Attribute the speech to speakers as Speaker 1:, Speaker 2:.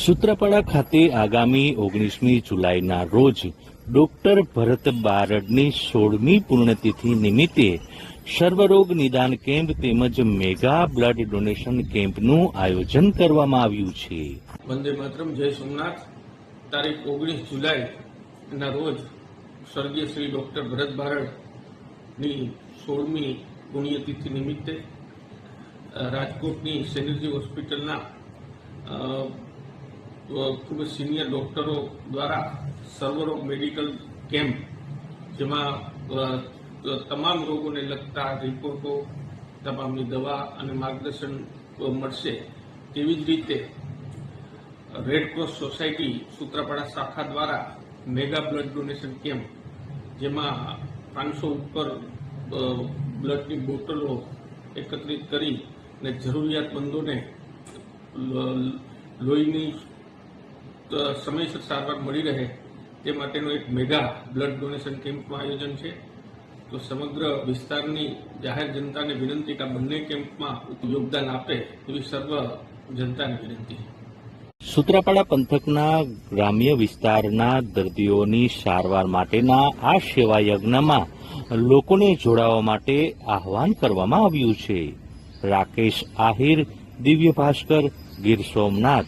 Speaker 1: સૂત્રાપાડા ખાતે આગામી ઓગણીસમી જુલાઈના રોજ ડોક્ટર ભરત બારડની સોળમી પૂર્ણતિથિ નિમિત્તે સર્વરોગ નિદાન કેમ્પ તેમજ મેગા બ્લડ ડોનેશન કેમ્પનું આયોજન કરવામાં આવ્યું છે.
Speaker 2: વંદે માતરમ, જય સોમનાથ. તારીખ ઓગણીસ જુલાઈના રોજ સ્વર્ગીય શ્રી ડોક્ટર ભરત બારડની સોળમી પુણ્યતિથિ નિમિત્તે રાજકોટની સેનર્જી હોસ્પિટલના ખૂબ સિનિયર ડૉક્ટરો દ્વારા સર્વરોગ મેડિકલ કેમ્પ જેમાં તમામ રોગોને લગતા રિપોર્ટો તમામની દવા અને માર્ગદર્શન મળશે તેવી જ રીતે રેડ ક્રોસ સોસાયટી સૂત્રાપાડા શાખા દ્વારા મેગા બ્લડ ડોનેશન કેમ્પ જેમાં પાંચસો ઉપર બ્લડની બોટલો એકત્રિત કરી અને જરૂરિયાતમંદોને લોહીની સમયસર સારવાર મળી રહે તે માટેનો એક મેગા બ્લડ ડોનેશન કેમ્પનું આયોજન છે. તો સમગ્ર વિસ્તારની જાહેર જનતાને વિનંતી કે આ બંને કેમ્પમાં યોગદાન આપે એવી સર્વ જનતાને વિનંતી
Speaker 1: સુત્રાપાડા પંથકના ગ્રામ્ય વિસ્તારના દર્દીઓની સારવાર માટેના આ સેવા યજ્ઞમાં લોકોને જોડાવા માટે આહવાન કરવામાં આવ્યું છે. રાકેશ આહિર દિવ્ય ભાસ્કર ગીર સોમનાથ.